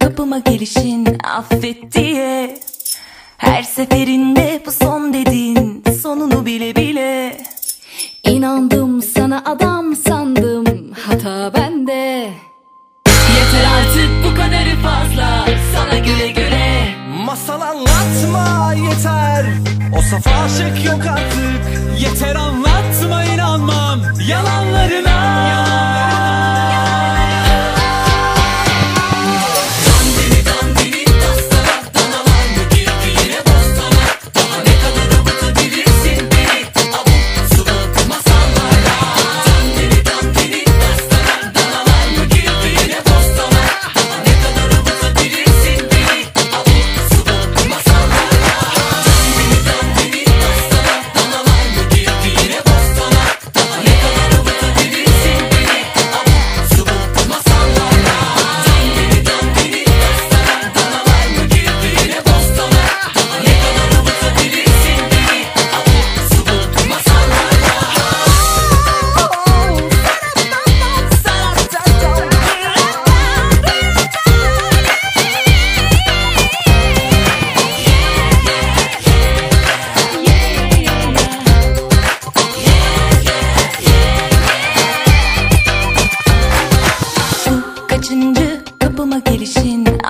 kapıma gelişin affet diye. Her seferinde bu son dedin sonunu bile bile. İnandım sana adam sandım hata bende. Yeter artık bu kadarı fazla sana güle güle. Masal anlatma yeter. O saf aşık yok artık. Yeter anlatma inanmam. Yalanlarına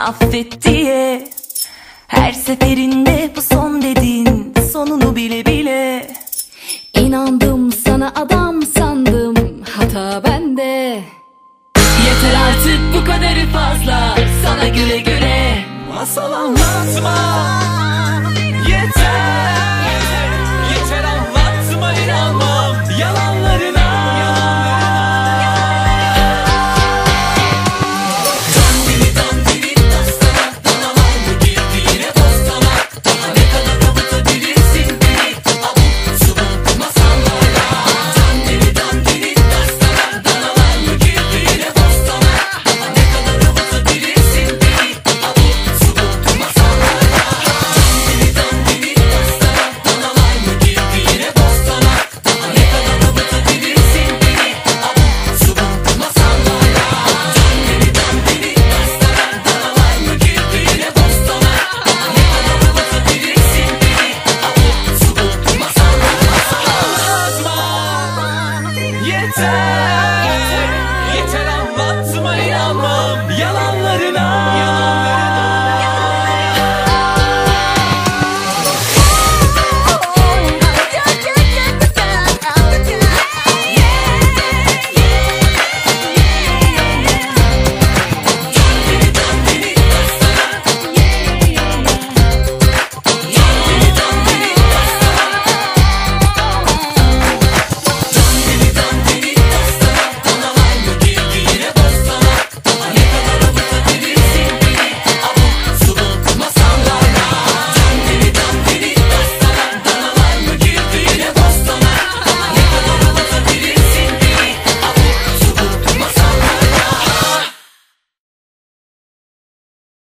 affet diye. Her seferinde bu son dedin sonunu bile bile. İnandım sana adam sandım hata bende. Yeter artık bu kadarı fazla sana güle güle. Masal anlatma